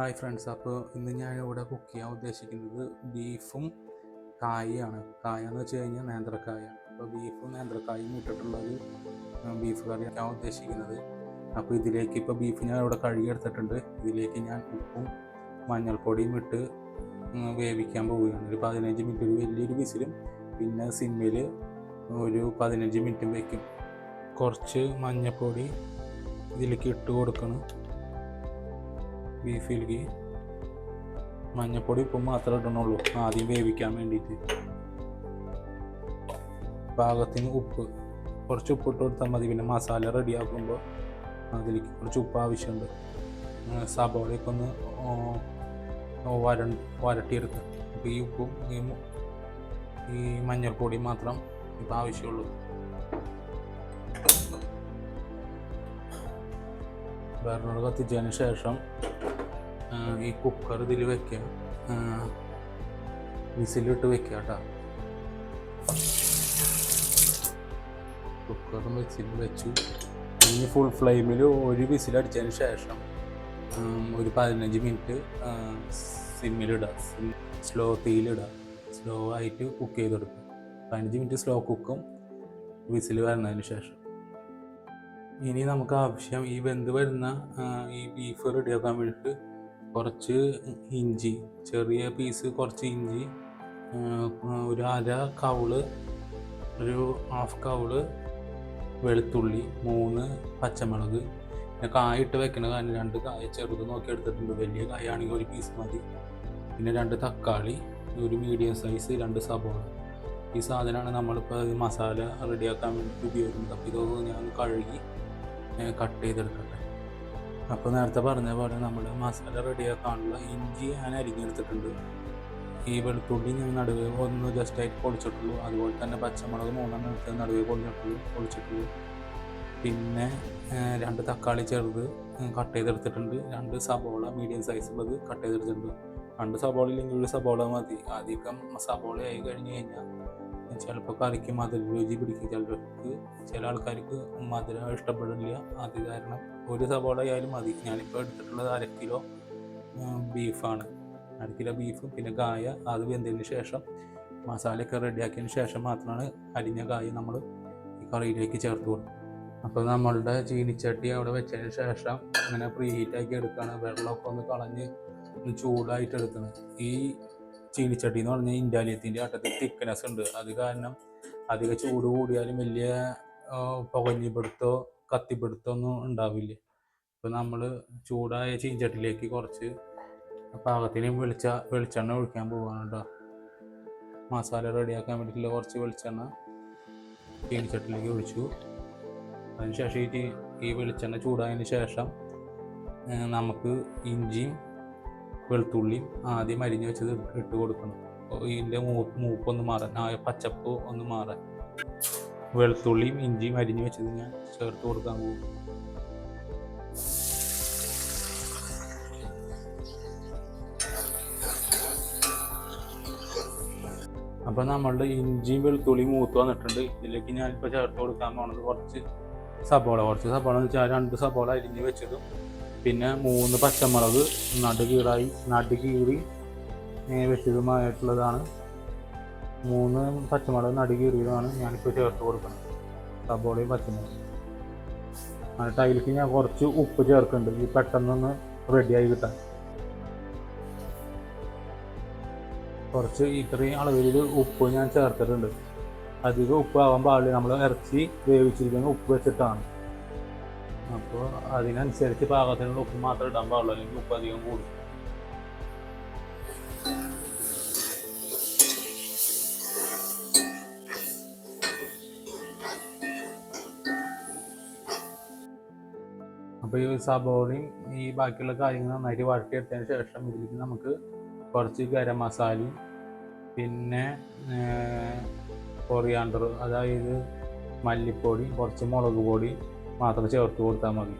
Hi friends അപ്പോൾ ഇന്ന് ഞാൻ ഇവിടെ കുക്ക് ചെയ്യാൻ ഉദ്ദേശിക്കുന്നത് ബീഫും കായയാണ്. കായ എന്ന് വെച്ച് കഴിഞ്ഞാൽ നേന്ത്രക്കായാണ് അപ്പോൾ ബീഫും നേന്ത്രക്കായും ഇട്ടിട്ടുള്ളൊരു ബീഫ് കറിയാണ് ഞാൻ ഉദ്ദേശിക്കുന്നത്. അപ്പോൾ ഇതിലേക്ക് ഇപ്പോൾ ബീഫ് ഞാൻ ഇവിടെ കഴുകിയെടുത്തിട്ടുണ്ട് ഇതിലേക്ക് ഞാൻ ഉപ്പും മഞ്ഞൾപ്പൊടിയും ഇട്ട് വേവിക്കാൻ പോവുകയാണ്. ഒരു പതിനഞ്ച് മിനിറ്റ് ഒരു വലിയൊരു വിസിലും പിന്നെ സിമ്മിൽ ഒരു പതിനഞ്ച് മിനിറ്റും വയ്ക്കും കുറച്ച് മഞ്ഞൾപ്പൊടി ഇതിലേക്ക് ഇട്ട് കൊടുക്കണം. ബീഫിലേക്ക് മഞ്ഞപ്പൊടി ഉപ്പും മാത്രമേ ഇടണുള്ളൂ. ആദ്യം വേവിക്കാൻ വേണ്ടിയിട്ട് പാകത്തിന് ഉപ്പ്. കുറച്ച് ഉപ്പ് ഇട്ട് കൊടുത്താൽ മതി. പിന്നെ മസാല റെഡിയാക്കുമ്പോൾ അതിലേക്ക് കുറച്ച് ഉപ്പ് ആവശ്യമുണ്ട്. സബോളയൊക്കെ ഒന്ന് വര വരട്ടിയെടുക്കുക അപ്പോൾ ഈ ഉപ്പും ഈ ഈ മഞ്ഞൾപ്പൊടിയും മാത്രം ഇപ്പം ആവശ്യമുള്ളൂ. ബർണർ കത്തിച്ചതിന് ശേഷം ഈ കുക്കർ ഇതിൽ വെക്കുക വിസിലിട്ട് വെക്കുക കേട്ടോ. കുക്കറും വിസിൽ വെച്ചു. ഇനി ഫുൾ ഫ്ലെയിമിൽ ഒരു വിസിൽ അടിച്ചതിന് ശേഷം ഒരു പതിനഞ്ച് മിനിറ്റ് സിമ്മിലിടുക സ്ലോ തീയിലിടുക സ്ലോ ആയിട്ട് കുക്ക് ചെയ്തെടുക്കുക പതിനഞ്ച് മിനിറ്റ് സ്ലോ കുക്കും വിസിൽ വരുന്നതിന് ശേഷം. ഇനി നമുക്ക് ആവശ്യം ഈ വെന്ത് വരുന്ന ഈ ബീഫ് റെഡിയാക്കാൻ വേണ്ടിയിട്ട് കുറച്ച് ഇഞ്ചി ചെറിയ പീസ് കുറച്ച് ഇഞ്ചി ഒരു അര കവൾ ഒരു ഹാഫ് കവൾ വെളുത്തുള്ളി മൂന്ന് പച്ചമുളക്. പിന്നെ കായ ഇട്ട് വെക്കണ കാരണം രണ്ട് കായ ചെറുത് നോക്കി എടുത്തിട്ടുണ്ട്. വലിയ കായ ആണെങ്കിൽ ഒരു പീസ് മതി. പിന്നെ രണ്ട് തക്കാളി ഒരു മീഡിയം സൈസ് രണ്ട് സബോള ഈ സാധനമാണ് നമ്മളിപ്പോൾ മസാല റെഡിയാക്കാൻ വേണ്ടി ഉപയോഗിക്കുന്നത്. അപ്പോൾ ഇതൊക്കെ ഞാൻ കഴുകി കട്ട് ചെയ്തെടുക്കട്ടെ. അപ്പോൾ നേരത്തെ പറഞ്ഞ പോലെ നമ്മൾ മസാല റെഡിയാക്കാനുള്ള ഇഞ്ചി ഞാൻ അരിഞ്ഞെടുത്തിട്ടുണ്ട്. ഈ വെളുത്തുള്ളി ഞാൻ നടുവ് ഒന്ന് ജസ്റ്റായിട്ട് പൊളിച്ചിട്ടുള്ളൂ. അതുപോലെ തന്നെ പച്ചമുളക് മൂന്നെണ്ണം എടുത്ത് നടുവ് പൊളിച്ചിട്ടുള്ളൂ പൊളിച്ചിട്ടുള്ളൂ. പിന്നെ രണ്ട് തക്കാളി ചെറുത് കട്ട് ചെയ്തെടുത്തിട്ടുണ്ട്. രണ്ട് സബോള മീഡിയം സൈസ് ഉള്ളത് കട്ട് ചെയ്തെടുത്തിട്ടുണ്ട്. രണ്ട് സബോള ഇല്ലെങ്കിൽ ഒരു സബോള മതി. അധികം സബോള ആയി കഴിഞ്ഞ് കഴിഞ്ഞാൽ ചിലപ്പോൾ കറിക്ക് മധുര രുചി പിടിക്കും. ചിലർക്ക് ചില ആൾക്കാർക്ക് മധുരം ഇഷ്ടപ്പെടില്ല. അത് കാരണം ഒരു സവാള ആയാലും മതി. ഞാനിപ്പോൾ എടുത്തിട്ടുള്ളത് അര കിലോ ബീഫാണ്. അര കിലോ ബീഫ് പിന്നെ കായ അത് വെന്തതിന് ശേഷം മസാലയൊക്കെ റെഡിയാക്കിയതിന് ശേഷം മാത്രമാണ് അരിഞ്ഞ കായ നമ്മൾ ഈ കറിയിലേക്ക് ചേർത്ത് കൊടുക്കും അപ്പോൾ നമ്മളുടെ ചീനിച്ചട്ടി അവിടെ വെച്ചതിന് ശേഷം അങ്ങനെ പ്രീ ഹീറ്റാക്കി എടുക്കുകയാണ്. വെള്ളമൊക്കെ ഒന്ന് കളഞ്ഞ് ചൂടായിട്ട് എടുക്കണം. ഈ ചീനിച്ചട്ടി എന്ന് പറഞ്ഞാൽ ഇൻഡാലിയത്തിന്റെ അട്ടത്തിൽ തിക്നെസ് ഉണ്ട്. അത് കാരണം അധിക ചൂട് കൂടിയാലും വലിയ പുകഞ്ഞിപ്പിടുത്തോ കത്തിപ്പിടുത്തോ ഒന്നും ഉണ്ടാവില്ല. ഇപ്പോൾ നമ്മൾ ചൂടായ ചീനിച്ചട്ടിയിലേക്ക് കുറച്ച് പാകത്തിന് വെളിച്ച വെളിച്ചെണ്ണ ഒഴിക്കാൻ പോവാണ് കേട്ടോ മസാല റെഡിയാക്കാൻ വേണ്ടിയിട്ടുള്ള കുറച്ച് വെളിച്ചെണ്ണ ചീനിച്ചട്ടിലേക്ക് ഒഴിച്ചു. അതിനുശേഷം ഈ ഈ വെളിച്ചെണ്ണ ചൂടായതിന് ശേഷം നമുക്ക് ഇഞ്ചിയും വെളുത്തുള്ളിയും ആദ്യം അരിഞ്ഞു വെച്ചത് ഇട്ട് കൊടുക്കണം. ഇതിന്റെ മൂപ്പ് മൂപ്പൊന്ന് മാറാൻ ആ പച്ചപ്പ് ഒന്ന് മാറാൻ. വെളുത്തുള്ളിയും ഇഞ്ചിയും അരിഞ്ഞു വെച്ചത് ഞാൻ ചേർത്ത് കൊടുക്കാൻ പോകും അപ്പോൾ നമ്മളുടെ ഇഞ്ചിയും വെളുത്തുള്ളിയും മൂത്ത് വന്നിട്ടുണ്ട്. ഇതിലേക്ക് ഞാനിപ്പോൾ ചേർത്ത് കൊടുക്കാൻ പോണത് കുറച്ച് സബോള കുറച്ച് സബോള എന്ന് വെച്ചാൽ രണ്ട് സബോള അരിഞ്ഞ് വെച്ചതും പിന്നെ മൂന്ന് പച്ചമുളക് നടുകീറായി നടുകീറി വെച്ചതുമായിട്ടുള്ളതാണ് മൂന്ന് പച്ചമുളക് നടുകീറിയതാണ് ഞാനിപ്പോൾ ചേർത്ത് കൊടുക്കുന്നത്. സബോളയും പച്ചമുളകും. എന്നിട്ട് അതിലേക്ക് ഞാൻ കുറച്ച് ഉപ്പ് ചേർക്കുന്നുണ്ട്. ഈ പെട്ടെന്നൊന്ന് റെഡിയായി കിട്ടാൻ. കുറച്ച് ഇത്രയും അളവിൽ ഉപ്പ് ഞാൻ ചേർത്തിട്ടുണ്ട്. അധികം ഉപ്പ് ആവാൻ പാടില്ല. നമ്മൾ ഇറച്ചി വേവിച്ചിരിക്കുന്ന ഉപ്പ് വെച്ചിട്ടാണ്. അപ്പോൾ അതിനനുസരിച്ച് പാകത്തിനുള്ള ഉപ്പ് മാത്രം ഇടാൻ പാടുള്ളൂ. അല്ലെങ്കിൽ ഉപ്പ് അധികം കൂടും. അപ്പോൾ ഈ സബോളയും ഈ ബാക്കിയുള്ള കാര്യങ്ങൾ നന്നായിട്ട് വഴട്ടിയെടുത്തതിന് ശേഷം ഇതിലേക്ക് നമുക്ക് കുറച്ച് ഗരം മസാലയും പിന്നെ കൊറിയാണ്ടർ അതായത് മല്ലിപ്പൊടി കുറച്ച് മുളക് പൊടി മാത്രം ചേർത്ത് കൊടുത്താൽ മതി.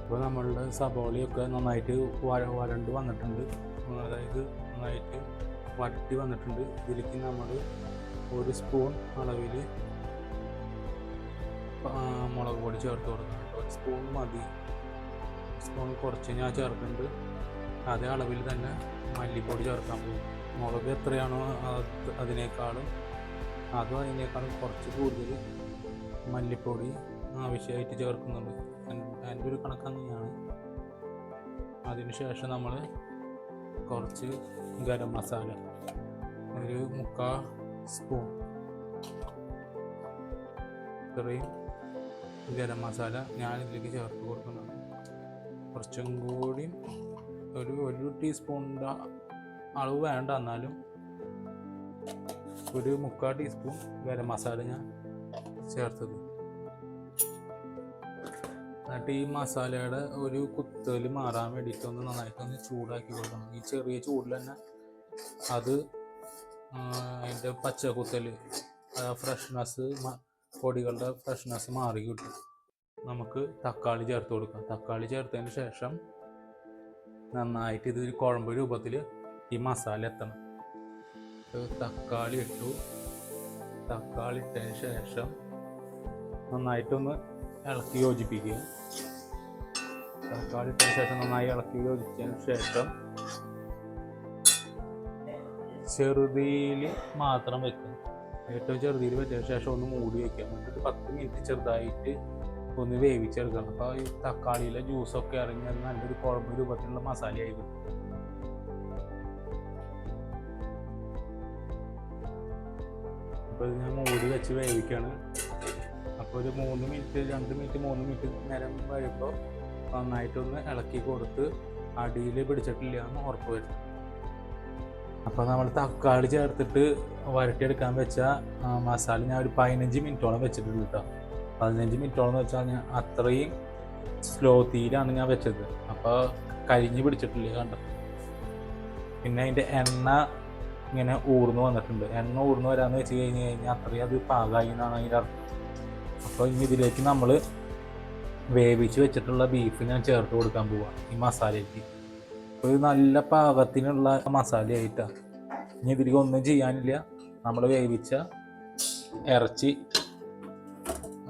ഇപ്പോൾ നമ്മളുടെ സബോളയൊക്കെ നന്നായിട്ട് വര വരണ്ട് വന്നിട്ടുണ്ട്. അതായത് നന്നായിട്ട് വരട്ടി വന്നിട്ടുണ്ട്. ഇതിലേക്ക് നമ്മൾ ഒരു സ്പൂൺ അളവിൽ മുളക് പൊടി ചേർത്ത് കൊടുക്കുന്നുണ്ട് ഒരു സ്പൂൺ മതി. സ്പൂൺ കുറച്ച് ഞാൻ ചേർക്കുന്നുണ്ട്. അതേ അളവിൽ തന്നെ മല്ലിപ്പൊടി ചേർക്കാൻ പോകും. മുളക് എത്രയാണോ അത് അതിനേക്കാളും അതും അതിനേക്കാളും കുറച്ച് കൂടുതൽ മല്ലിപ്പൊടി ആവശ്യമായിട്ട് ചേർക്കുന്നുണ്ട്. എൻ- എന്റെ ഒരു കണക്ക് അങ്ങനെയാണ്. അതിനുശേഷം നമ്മൾ കുറച്ച് ഗരം മസാല ഒരു മുക്കാൽ സ്പൂൺ ഇത്രയും ഗരം മസാല ഞാൻ ഇതിലേക്ക് ചേർത്ത് കൊടുക്കുന്നുണ്ട്. കുറച്ചും കൂടി ഒരു ഒരു ടീസ്പൂണിന്റെ അളവ് വേണ്ട എന്നാലും ഒരു മുക്കാൽ ടീസ്പൂൺ ഗരം മസാല ഞാൻ ചേർത്തത്. എന്നിട്ട് ഈ മസാലയുടെ ഒരു കുത്തൽ മാറാൻ വേണ്ടിയിട്ട് ഒന്ന് നന്നായിട്ടൊന്ന് ചൂടാക്കി കൊടുക്കണം. ഈ ചെറിയ ചൂടിൽ തന്നെ അത് അതിന്റെ പച്ച കുത്തൽ ഫ്രഷ്നെസ് പൊടികളുടെ ഫ്രഷ്നെസ് മാറി കിട്ടും. നമുക്ക് തക്കാളി ചേർത്ത് കൊടുക്കാം. തക്കാളി ചേർത്തതിന് ശേഷം നന്നായിട്ട് ഇതൊരു കുഴമ്പ് രൂപത്തിൽ ഈ മസാല എത്തണം. തക്കാളി ഇട്ടു. തക്കാളി ഇട്ടതിന് ശേഷം നന്നായിട്ടൊന്ന് ഇളക്കി യോജിപ്പിക്കുക. തക്കാളി ഇട്ടതിന് ശേഷം നന്നായി ഇളക്കി യോജിച്ചതിന് ശേഷം ചെറുതിയിൽ മാത്രം വെക്കുക. ഏറ്റവും ചെറുതിയിൽ വെച്ചതിന് ശേഷം ഒന്ന് മൂടി വെക്കാം എന്നിട്ട് പത്ത് മിനിറ്റ് ചെറുതായിട്ട് ഒന്ന് വേവിച്ചെടുക്കണം. അപ്പോൾ ഈ തക്കാളിയിലെ ജ്യൂസൊക്കെ ഇറങ്ങി നല്ലൊരു കുഴമ്പ് രൂപത്തിലുള്ള മസാലയായി കിട്ടും. അപ്പോൾ ഞാൻ മൂടി വെച്ച് വേവിക്കുകയാണ് അപ്പോൾ ഒരു മൂന്ന് മിനിറ്റ് രണ്ട് മിനിറ്റ് മൂന്ന് മിനിറ്റ് നേരം കഴിയുമ്പോൾ നന്നായിട്ടൊന്ന് ഇളക്കി കൊടുത്ത് അടിയിൽ പിടിച്ചിട്ടില്ല എന്ന് ഉറപ്പ് വരും അപ്പോൾ നമ്മൾ തക്കാളി ചേർത്തിട്ട് വരട്ടിയെടുക്കാൻ വെച്ച മസാല ഞാൻ ഒരു പതിനഞ്ച് മിനിറ്റോളം വെച്ചിട്ടുണ്ട് കേട്ടോ. പതിനഞ്ച് മിനിറ്റോളം വെച്ചാൽ ഞാൻ അത്രയും സ്ലോ തീയിലാണ് ഞാൻ വെച്ചത്. അപ്പോൾ കരിഞ്ഞ് പിടിച്ചിട്ടില്ല കണ്ടത് പിന്നെ അതിന്റെ എണ്ണ ഇങ്ങനെ ഊർന്നു വന്നിട്ടുണ്ട്. എണ്ണ ഊർന്നു വരാമെന്ന് വെച്ച് കഴിഞ്ഞ് കഴിഞ്ഞാൽ അത്രയും അത് പാകമായി എന്നാണ് അതിന്റെ അർത്ഥം. അപ്പോൾ ഇനി ഇതിലേക്ക് നമ്മൾ വേവിച്ച് വെച്ചിട്ടുള്ള ബീഫ് ഞാൻ ചേർത്ത് കൊടുക്കാൻ പോവാം ഈ മസാലയ്ക്ക് അപ്പോൾ ഇത് നല്ല പാകത്തിനുള്ള മസാലയായിട്ടാണ് ഇനി ഇതിലേക്ക് ഒന്നും ചെയ്യാനില്ല. നമ്മൾ വേവിച്ച ഇറച്ചി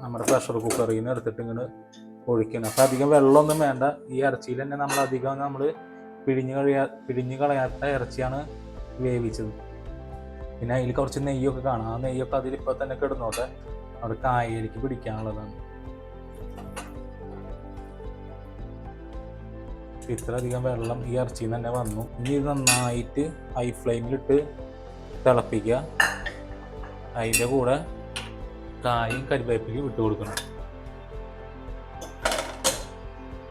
നമ്മുടെ പ്രഷർ കുക്കറിൽ നിന്ന് എടുത്തിട്ട് ഇങ്ങനെ ഒഴിക്കണം. അപ്പോൾ അധികം വെള്ളമൊന്നും വേണ്ട. ഈ ഇറച്ചിയിൽ തന്നെ നമ്മൾ അധികം നമ്മൾ പിഴിഞ്ഞ് കളയാ പിഴിഞ്ഞ് കളയാത്ത ഇറച്ചിയാണ് വേവിച്ചത് പിന്നെ അതിൽ കുറച്ച് നെയ്യൊക്കെ കാണാം. ആ നെയ്യൊക്കെ അതിലിപ്പോൾ തന്നെ കിടന്നോട്ടെ. അവിടെ കായലേക്ക് പിടിക്കാനുള്ളതാണ്. ഇത്രയധികം വെള്ളം ഈ ഇറച്ചിയിൽ തന്നെ വന്നു. ഇനി ഇത് നന്നായിട്ട് ഹൈ ഫ്ലെയിമിലിട്ട് തിളപ്പിക്കുക. അതിന്റെ കൂടെ കായും കരിവേപ്പിലും ഇട്ട് കൊടുക്കണം.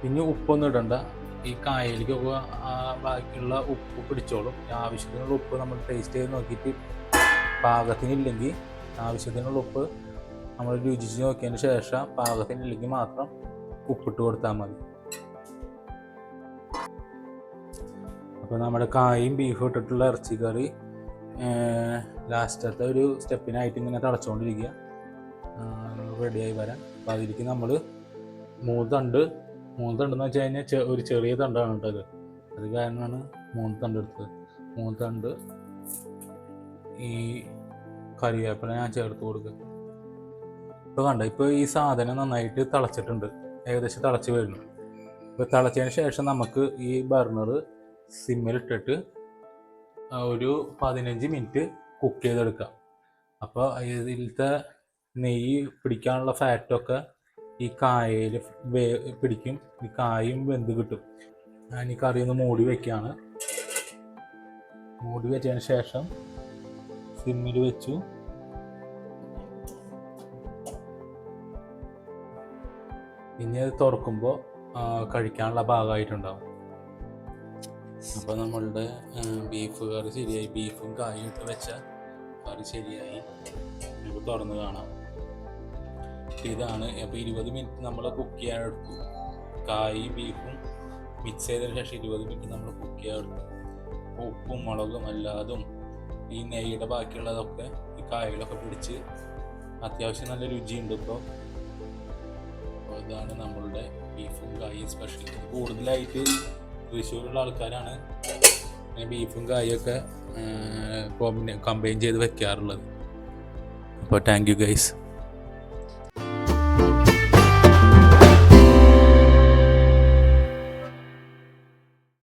ഇനി ഉപ്പൊന്നും ഇടണ്ട. ഈ കായലിലേക്കൊക്കെ ബാക്കിയുള്ള ഉപ്പ് പിടിച്ചോളും. ആവശ്യത്തിനുള്ള ഉപ്പ് നമ്മൾ ടേസ്റ്റ് ചെയ്ത് നോക്കിയിട്ട് പാകത്തിനില്ലെങ്കിൽ ആവശ്യത്തിനുള്ള ഉപ്പ് നമ്മൾ രുചിച്ച് നോക്കിയതിന് ശേഷം പാകത്തിനില്ലെങ്കിൽ മാത്രം ഉപ്പിട്ട് കൊടുത്താൽ മതി. അപ്പോൾ നമ്മുടെ കായും ബീഫും ഇട്ടിട്ടുള്ള ഇറച്ചി കറി ലാസ്റ്റത്തെ ഒരു സ്റ്റെപ്പിനായിട്ട് ഇങ്ങനെ തിളച്ചുകൊണ്ടിരിക്കുക. റെഡിയായി വരാൻ അപ്പോൾ അതിലേക്ക് നമ്മൾ മൂന്ന് തണ്ട് മൂന്ന് തണ്ടെന്ന് വെച്ച് കഴിഞ്ഞാൽ ഒരു ചെറിയ തണ്ടാണ് കേട്ടോ അത് കാരണമാണ് മൂന്ന് തണ്ട് എടുത്തത്. മൂന്ന് തണ്ട് ഈ കറിവേപ്പില ഞാൻ ചേർത്ത് കൊടുക്കുക. ഇപ്പോൾ കണ്ട ഇപ്പോൾ ഈ സാധനം നന്നായിട്ട് തിളച്ചിട്ടുണ്ട്. ഏകദേശം തിളച്ച് വരുന്നു. ഇപ്പോൾ തിളച്ചതിന് ശേഷം നമുക്ക് ഈ ബർണർ സിമ്മിലിട്ടിട്ട് ഒരു പതിനഞ്ച് മിനിറ്റ് കുക്ക് ചെയ്തെടുക്കാം. അപ്പോൾ ഇതിലത്തെ നെയ്യ് പിടിക്കാനുള്ള ഫാറ്റൊക്കെ ഈ കായയിൽ വേ പിടിക്കും. ഈ കായും വെന്ത് കിട്ടും. ഞാൻ ഈ കറി ഒന്ന് മൂടി വെക്കുകയാണ് മൂടി വെച്ചതിന് ശേഷം സിമ്മിൽ വെച്ചു. ഇനി അത് തുറക്കുമ്പോൾ കഴിക്കാനുള്ള ഭാഗമായിട്ടുണ്ടാവും. അപ്പോൾ നമ്മളുടെ ബീഫ് കറി ശരിയായി. ബീഫും കായും ഇട്ട് വെച്ച കറി ശരിയായി. നമുക്ക് തുറന്ന് കാണാം. ഇതാണ്. അപ്പോൾ ഇരുപത് മിനിറ്റ് നമ്മൾ കുക്ക് ചെയ്യാൻ എടുക്കും കായും ബീഫും മിക്സ് ചെയ്തതിന് ശേഷം ഇരുപത് മിനിറ്റ് നമ്മൾ കുക്ക് ചെയ്യാൻ എടുക്കും ഉപ്പും മുളകും അല്ലാതും ഈ നെയ്യുടെ ബാക്കിയുള്ളതൊക്കെ ഈ കായകളൊക്കെ പിടിച്ച് അത്യാവശ്യം നല്ല രുചിയുണ്ട് ഇപ്പോൾ ഇതാണ് നമ്മളുടെ ബീഫും കായും സ്പെഷ്യൽ കൂടുതലായിട്ട് തൃശ്ശൂരുള്ള ആൾക്കാരാണ് ബീഫും കായൊക്കെ കമ്പൈൻ ചെയ്ത് വെക്കാറുള്ളത്. അപ്പോൾ താങ്ക് യു ഗൈസ്